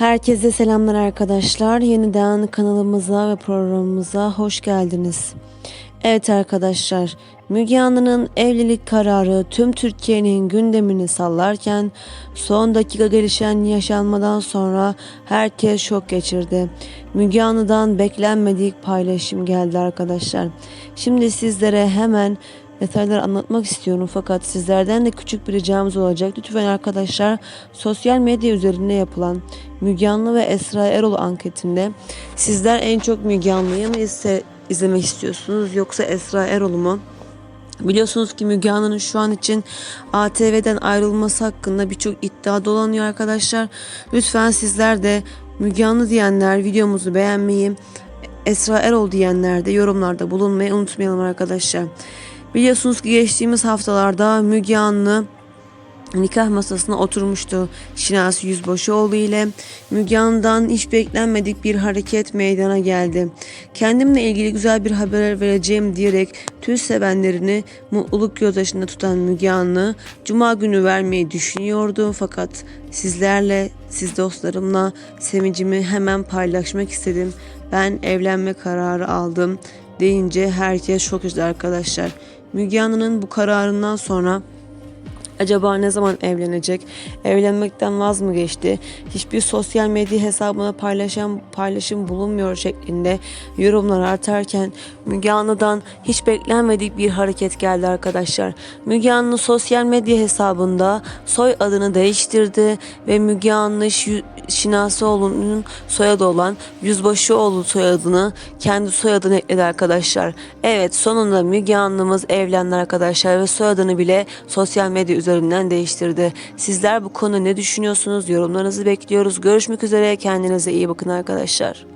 Herkese selamlar arkadaşlar. Yeniden kanalımıza ve programımıza hoş geldiniz. Evet arkadaşlar, Müge Anlı'nın evlilik kararı tüm Türkiye'nin gündemini sallarken son dakika gelişen yaşanmadan sonra herkes şok geçirdi. Müge Anlı'dan beklenmedik paylaşım geldi arkadaşlar. Şimdi sizlere hemen detayları anlatmak istiyorum fakat sizlerden de küçük bir ricamız olacak. Lütfen arkadaşlar sosyal medya üzerinde yapılan Müge Anlı ve Esra Erol anketinde sizler en çok Müge Anlı'yı mı izlemek istiyorsunuz yoksa Esra Erol'u mu? Biliyorsunuz ki Müge Anlı'nın şu an için ATV'den ayrılması hakkında birçok iddia dolanıyor arkadaşlar. Lütfen sizler de Müge Anlı diyenler videomuzu beğenmeyi, Esra Erol diyenler de yorumlarda bulunmayı unutmayalım arkadaşlar. Biliyorsunuz ki geçtiğimiz haftalarda Müge Anlı nikah masasına oturmuştu Şinasi Yüzbaşıoğlu ile. Müge Anlı'dan hiç beklenmedik bir hareket meydana geldi. Kendimle ilgili güzel bir haber vereceğim diyerek tüm sevenlerini mutluluk gözyaşında tutan Müge Anlı, Cuma günü vermeyi düşünüyordu fakat sizlerle, siz dostlarımla sevincimi hemen paylaşmak istedim. Ben evlenme kararı aldım deyince herkes şok geçti arkadaşlar. Müge Anlı'nın bu kararından sonra Acaba ne zaman evlenecek? Evlenmekten vaz mı geçti? Hiçbir sosyal medya hesabına paylaşan paylaşım bulunmuyor şeklinde yorumlar artarken Müge Anlı'dan hiç beklenmedik bir hareket geldi arkadaşlar. Müge Anlı sosyal medya hesabında soy adını değiştirdi ve Müge Anlı Şi- Şinasıoğlu'nun soyadı olan Yüzbaşıoğlu soyadını kendi soyadını ekledi arkadaşlar. Evet sonunda Müge Anlı'mız evlendi arkadaşlar ve soyadını bile sosyal medya üzerinden değiştirdi. Sizler bu konuda ne düşünüyorsunuz? Yorumlarınızı bekliyoruz. Görüşmek üzere. Kendinize iyi bakın arkadaşlar.